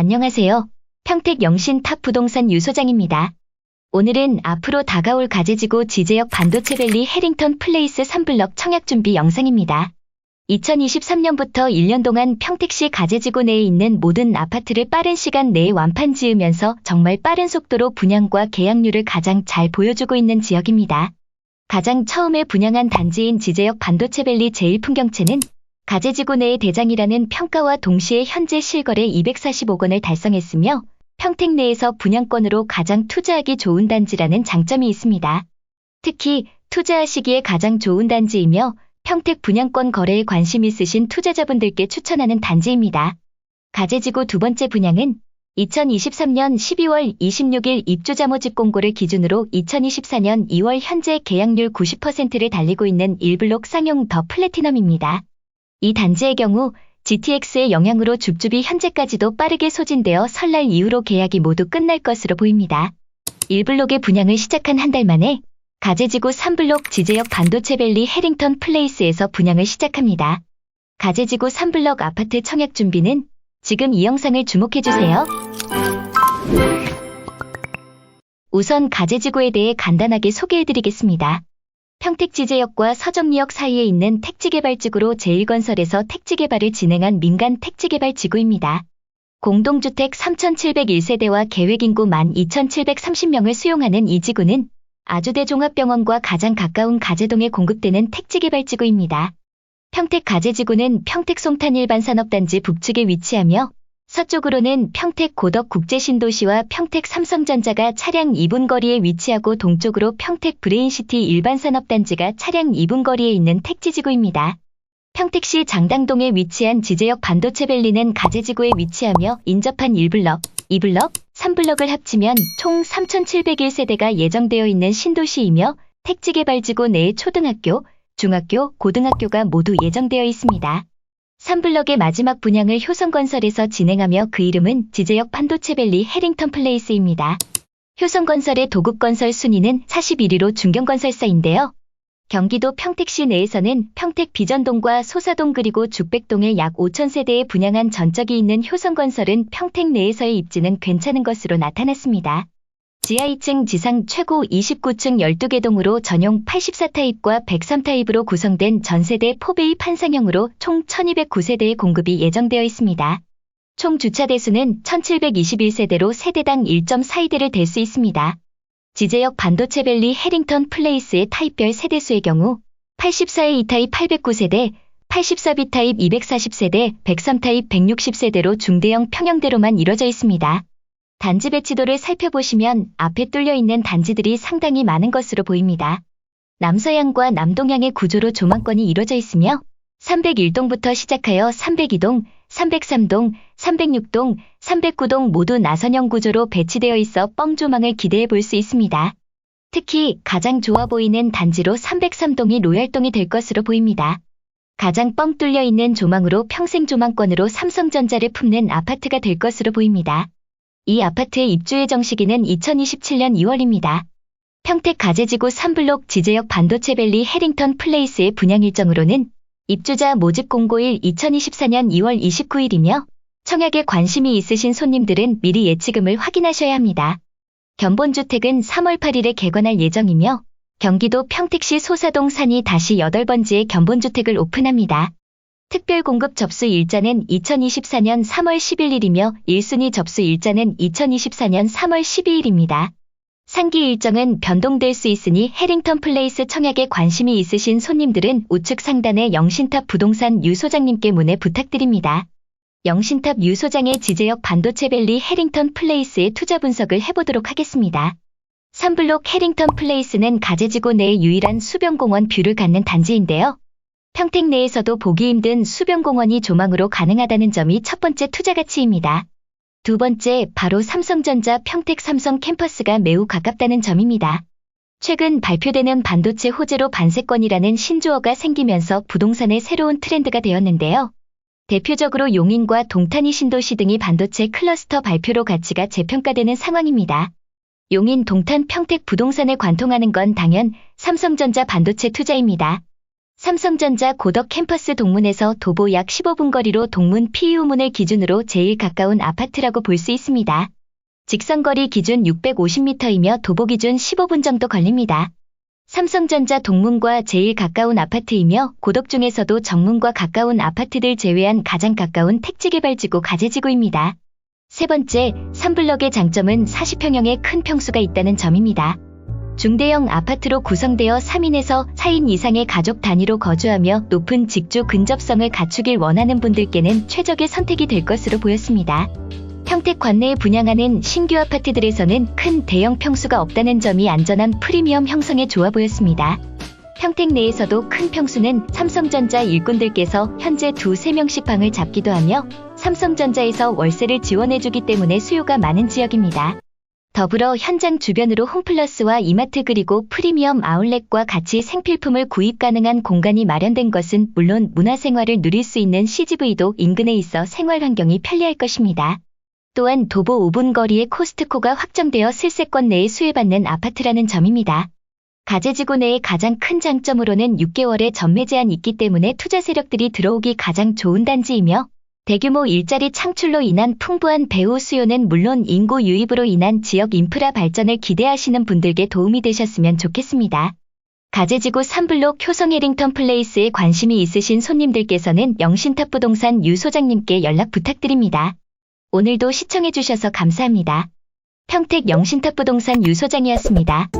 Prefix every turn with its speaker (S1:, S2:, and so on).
S1: 안녕하세요. 평택 영신 탑 부동산 유 소장입니다. 오늘은 앞으로 다가올 가재지구 지제역 반도체밸리 해링턴 플레이스 3블럭 청약 준비 영상입니다. 2023년부터 1년 동안 평택시 가재지구 내에 있는 모든 아파트를 빠른 시간 내에 완판 지으면서 정말 빠른 속도로 분양과 계약률을 가장 잘 보여주고 있는 지역입니다. 가장 처음에 분양한 단지인 지제역 반도체밸리 제1풍경채는 가재지구 내의 대장이라는 평가와 동시에 현재 실거래 245건을 달성했으며 평택 내에서 분양권으로 가장 투자하기 좋은 단지라는 장점이 있습니다. 특히 투자하시기에 가장 좋은 단지이며 평택 분양권 거래에 관심 있으신 투자자분들께 추천하는 단지입니다. 가재지구 두 번째 분양은 2023년 12월 26일 입주자 모집 공고를 기준으로 2024년 2월 현재 계약률 90%를 달리고 있는 1블록 쌍용 더 플래티넘입니다. 이 단지의 경우 GTX의 영향으로 줍줍이 현재까지도 빠르게 소진되어 설날 이후로 계약이 모두 끝날 것으로 보입니다. 1블록의 분양을 시작한 한 달 만에 가재지구 3블록 지제역 반도체밸리 해링턴 플레이스에서 분양을 시작합니다. 가재지구 3블럭 아파트 청약 준비는 지금 이 영상을 주목해주세요. 우선 가재지구에 대해 간단하게 소개해드리겠습니다. 평택지제역과 서정리역 사이에 있는 택지개발지구로 제1건설에서 택지개발을 진행한 민간 택지개발지구입니다. 공동주택 3,701세대와 계획인구 12,730명을 수용하는 이 지구는 아주대 종합병원과 가장 가까운 가재동에 공급되는 택지개발지구입니다. 평택 가재지구는 평택 송탄 일반산업단지 북측에 위치하며 서쪽으로는 평택 고덕 국제신도시와 평택 삼성전자가 차량 2분 거리에 위치하고 동쪽으로 평택 브레인시티 일반산업단지가 차량 2분 거리에 있는 택지지구입니다. 평택시 장당동에 위치한 지제역 반도체 밸리는 가재지구에 위치하며 인접한 1블럭, 2블럭, 3블럭을 합치면 총 3,701세대가 예정되어 있는 신도시이며 택지개발지구 내에 초등학교, 중학교, 고등학교가 모두 예정되어 있습니다. 3블럭의 마지막 분양을 효성건설에서 진행하며 그 이름은 지제역 반도체밸리 해링턴 플레이스입니다. 효성건설의 도급건설 순위는 41위로 중견건설사인데요. 경기도 평택시 내에서는 평택 비전동과 소사동 그리고 죽백동에 약 5천세대에 분양한 전적이 있는 효성건설은 평택 내에서의 입지는 괜찮은 것으로 나타났습니다. 지하 2층 지상 최고 29층 12개 동으로 전용 84타입과 103타입으로 구성된 전세대 포베이 판상형으로 총 1209세대의 공급이 예정되어 있습니다. 총 주차 대수는 1721세대로 세대당 1.42대를 댈 수 있습니다. 지제역 반도체 밸리 해링턴 플레이스의 타입별 세대수의 경우 84의 2타입 809세대, 84B타입 240세대, 103타입 160세대로 중대형 평형대로만 이뤄져 있습니다. 단지 배치도를 살펴보시면 앞에 뚫려 있는 단지들이 상당히 많은 것으로 보입니다. 남서향과 남동향의 구조로 조망권이 이루어져 있으며 301동부터 시작하여 302동, 303동, 306동, 309동 모두 나선형 구조로 배치되어 있어 뻥조망을 기대해 볼 수 있습니다. 특히 가장 좋아 보이는 단지로 303동이 로얄동이 될 것으로 보입니다. 가장 뻥 뚫려 있는 조망으로 평생 조망권으로 삼성전자를 품는 아파트가 될 것으로 보입니다. 이 아파트의 입주 예정 시기는 2027년 2월입니다. 평택 가재지구 3블록 지제역 반도체밸리 해링턴 플레이스의 분양 일정으로는 입주자 모집 공고일 2024년 2월 29일이며 청약에 관심이 있으신 손님들은 미리 예치금을 확인하셔야 합니다. 견본주택은 3월 8일에 개관할 예정이며 경기도 평택시 소사동 산이 다시 8번지의 견본주택을 오픈합니다. 특별 공급 접수 일자는 2024년 3월 11일이며 1순위 접수 일자는 2024년 3월 12일입니다. 상기 일정은 변동될 수 있으니 해링턴 플레이스 청약에 관심이 있으신 손님들은 우측 상단의 영신탑 부동산 유 소장님께 문의 부탁드립니다. 영신탑 유 소장의 지제역 반도체밸리 해링턴 플레이스의 투자 분석을 해보도록 하겠습니다. 3블록 해링턴 플레이스는 가재지구 내의 유일한 수변공원 뷰를 갖는 단지인데요. 평택 내에서도 보기 힘든 수변공원이 조망으로 가능하다는 점이 첫 번째 투자 가치입니다. 두 번째, 바로 삼성전자 평택 삼성 캠퍼스가 매우 가깝다는 점입니다. 최근 발표되는 반도체 호재로 반세권이라는 신조어가 생기면서 부동산의 새로운 트렌드가 되었는데요. 대표적으로 용인과 동탄이 신도시 등이 반도체 클러스터 발표로 가치가 재평가되는 상황입니다. 용인 동탄 평택 부동산에 관통하는 건 당연 삼성전자 반도체 투자입니다. 삼성전자 고덕 캠퍼스 동문에서 도보 약 15분 거리로 동문 PU문을 기준으로 제일 가까운 아파트라고 볼 수 있습니다. 직선거리 기준 650m이며 도보 기준 15분 정도 걸립니다. 삼성전자 동문과 제일 가까운 아파트이며 고덕 중에서도 정문과 가까운 아파트들 제외한 가장 가까운 택지개발지구 가재지구입니다. 세 번째, 3블럭의 장점은 40평형의 큰 평수가 있다는 점입니다. 중대형 아파트로 구성되어 3인에서 4인 이상의 가족 단위로 거주하며 높은 직주 근접성을 갖추길 원하는 분들께는 최적의 선택이 될 것으로 보였습니다. 평택 관내에 분양하는 신규 아파트들에서는 큰 대형 평수가 없다는 점이 안전한 프리미엄 형성에 좋아 보였습니다. 평택 내에서도 큰 평수는 삼성전자 일꾼들께서 현재 두세 명씩 방을 잡기도 하며 삼성전자에서 월세를 지원해주기 때문에 수요가 많은 지역입니다. 더불어 현장 주변으로 홈플러스와 이마트 그리고 프리미엄 아울렛과 같이 생필품을 구입 가능한 공간이 마련된 것은 물론 문화생활을 누릴 수 있는 CGV도 인근에 있어 생활 환경이 편리할 것입니다. 또한 도보 5분 거리에 코스트코가 확정되어 실세권 내에 수혜받는 아파트라는 점입니다. 가재지구 내의 가장 큰 장점으로는 6개월의 전매 제한이 있기 때문에 투자 세력들이 들어오기 가장 좋은 단지이며 대규모 일자리 창출로 인한 풍부한 배후 수요는 물론 인구 유입으로 인한 지역 인프라 발전을 기대하시는 분들께 도움이 되셨으면 좋겠습니다. 가재지구 3블록 효성 해링턴 플레이스에 관심이 있으신 손님들께서는 영신탑 부동산 유 소장님께 연락 부탁드립니다. 오늘도 시청해주셔서 감사합니다. 평택 영신탑 부동산 유 소장이었습니다.